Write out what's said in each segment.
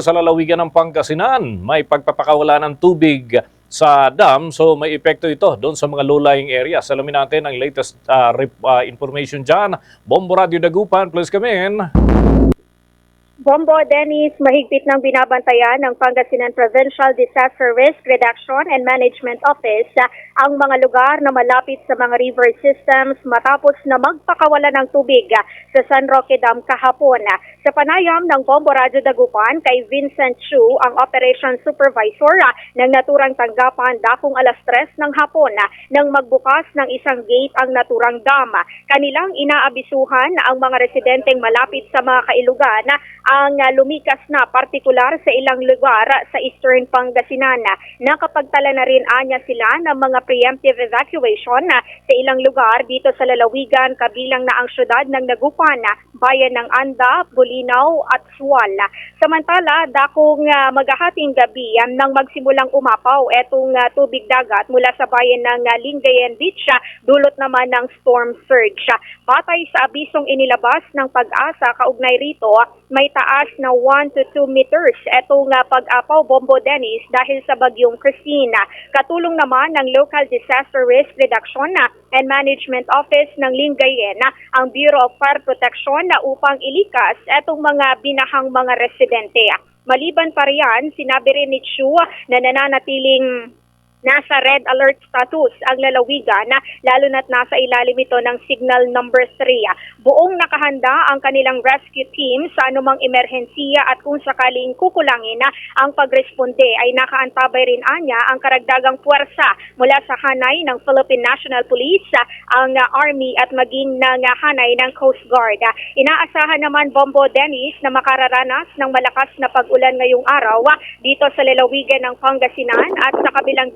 Sa lalawigan ng Pangasinan, may pagpapakawala ng tubig sa dam. So may epekto ito doon sa mga low-lying areas. Alamin natin ang latest ah, rep- ah, information dyan. Bombo Radio Dagupan, please come in. Bombo Dennis, mahigpit ng binabantayan ng Pangasinan Provincial Disaster Risk Reduction and Management Office ang mga lugar na malapit sa mga river systems matapos na magpakawala ng tubig sa San Roque Dam kahapon. Ah, Sa panayam ng Bombo Radio Dagupan kay Vincent Chu, ang Operation Supervisor ng naturang tanggapan dakong alas 3 ng hapon nang magbukas ng isang gate ang naturang dam. Kanilang inaabisuhan ang mga residenteng malapit sa mga kailugan ang uh, lumikas na partikular sa ilang lugar sa Eastern Pangasinan. Nakapagtala na rin anya sila ng mga preemptive evacuation uh, sa ilang lugar dito sa lalawigan kabilang na ang syudad ng Nagupan, bayan ng Anda, Bulinaw at Sual. Samantala, dakong uh, maghahating gabi nang magsimulang umapaw etong tubig dagat mula sa bayan ng Lingayen Beach, dulot naman ng storm surge. Batay sa abisong inilabas ng pag-asa kaugnay rito, may taas na 1 to 2 meters etong uh, pag-apaw Bombo Dennis dahil sa bagyong Christina. Katulong naman ng Local Disaster Risk Reduction and Management Office ng Lingayen ang Bureau of Fire Protection na upang ilikas etong mga binahang mga residente. Maliban pa riyan, sinabi rin ni Chu na nananatiling nasa red alert status ang lalawigan na lalo na't nasa ilalim ito ng signal number 3. Buong nakahanda ang kanilang rescue team sa anumang emerhensiya at kung sakaling kukulangin na ang pagresponde ay nakaantabay rin anya ang karagdagang puwersa mula sa hanay ng Philippine National Police, ang Army at maging ng hanay ng Coast Guard. Inaasahan naman Bombo Dennis na makararanas ng malakas na pag-ulan ngayong araw dito sa lalawigan ng Pangasinan at sa kabilang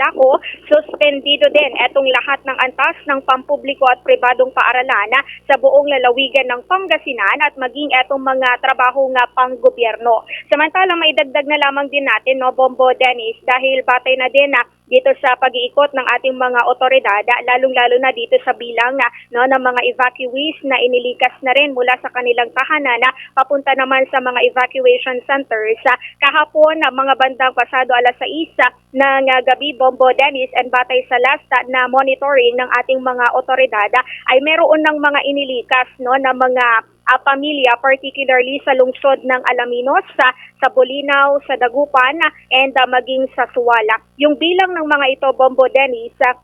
suspendido din etong lahat ng antas ng pampubliko at pribadong paaralan sa buong lalawigan ng Pangasinan at maging etong mga trabaho nga panggobyerno. Samantala, may dagdag na lamang din natin, no, Bombo Dennis, dahil batay na din na dito sa pag-iikot ng ating mga otoridad, ah, lalong-lalo na dito sa bilang no, ng mga evacuees na inilikas na rin mula sa kanilang tahanan na papunta naman sa mga evacuation centers. Ah, kahapon, na mga bandang pasado alas 6 ah, ng ah, gabi, Bombo Dennis, and batay sa last ah, na monitoring ng ating mga otoridad, ah, ay meron ng mga inilikas no, na mga ah, pamilya, particularly sa lungsod ng Alaminos, sa, sa Bulinaw, sa Dagupan, and ah, maging sa Suwala. Yung bilang ng mga ito, Bombo Dennis, ah,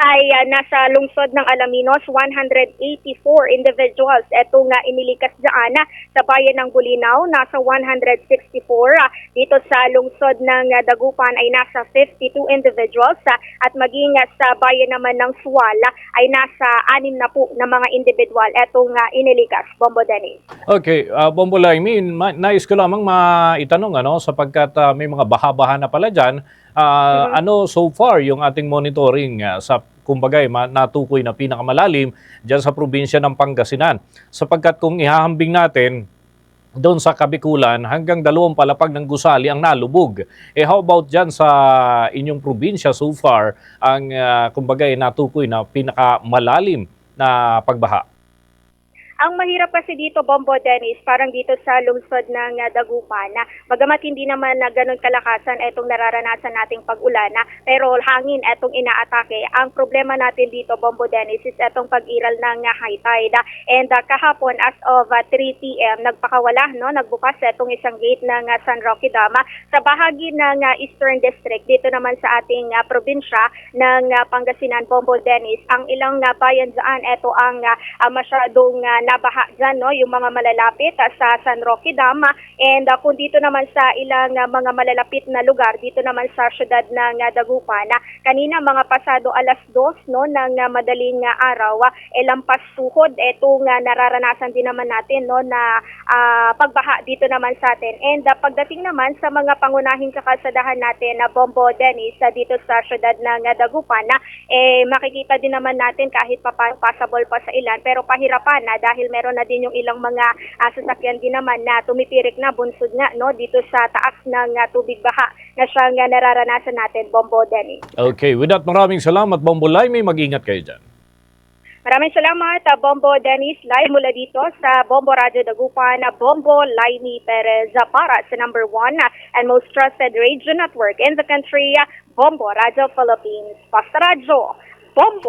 ay ah, nasa lungsod ng Alaminos, 184 individuals. Ito nga inilikas dyan ah, sa bayan ng Bulinaw, nasa 164. ah, dito sa lungsod ng ah, Dagupan ay nasa 52 individuals. ah, at maging ah, sa bayan naman ng Suwala ay nasa 6 na po na mga individual. Etong ah, inilikas, Bombo Dennis. Okay, uh, Bombo Laimi, nais ko lamang maitanong ano, sapagkat ah, may mga baha-baha na pala dyan. Ah, Ano so far yung ating monitoring ah, sa kumbagay ma- natukoy na pinakamalalim dyan sa probinsya ng Pangasinan? Sapagkat kung ihahambing natin, doon sa Kabikulan, hanggang dalawang palapag ng gusali ang nalubog. Eh how about dyan sa inyong probinsya so far, ang uh, kumbaga natukoy na pinakamalalim na pagbaha? Ang mahirap kasi dito, Bombo Dennis, parang dito sa lungsod ng uh, Dagupan, na bagamat hindi naman na ganun kalakasan itong nararanasan nating pag-ulan, na, pero hangin itong inaatake. Ang problema natin dito, Bombo Dennis, is itong pag-iral ng uh, high tide. ah. And uh, kahapon, as of uh, 3 p.m., nagpakawala, no, nagbukas itong isang gate ng uh, San Roque Dam ah, sa bahagi ng uh, Eastern District, dito naman sa ating uh, probinsya ng uh, Pangasinan, Bombo Dennis. Ang ilang uh, bayan dyan, ito ang uh, masyadong uh, nabaha dyan, no? yung mga malalapit uh, sa San Roque Dam. uh, and uh, kung dito naman sa ilang uh, mga malalapit na lugar, dito naman sa syudad ng uh, Dagupan, na kanina mga pasado alas dos no, ng uh, madaling uh, araw, uh, eh, lampas suhod, itong uh, nararanasan din naman natin no, na ah, pagbaha dito naman sa atin. And uh, pagdating naman sa mga pangunahing kakalsadahan natin na Bombo Dennis uh, dito sa syudad ng uh, Dagupan, na eh, makikita din naman natin kahit pa passable pa sa ilan, pero pahirapan na dahil meron na din yung ilang mga ah, sasakyan din naman na tumipirik na bunsod nga no dito sa taas ng ah, tubig baha na siyang ah, nararanasan natin, Bombo Dennis. Okay, with that maraming salamat Bombo Laimi, mag-ingat kayo dyan. Maraming salamat, ah, Bombo Dennis. Live mula dito sa Bombo Radio Dagupan, Bombo Laini Perez para sa number one and most trusted radio network in the country, Bombo Radio Philippines. Basta Radio, Bombo!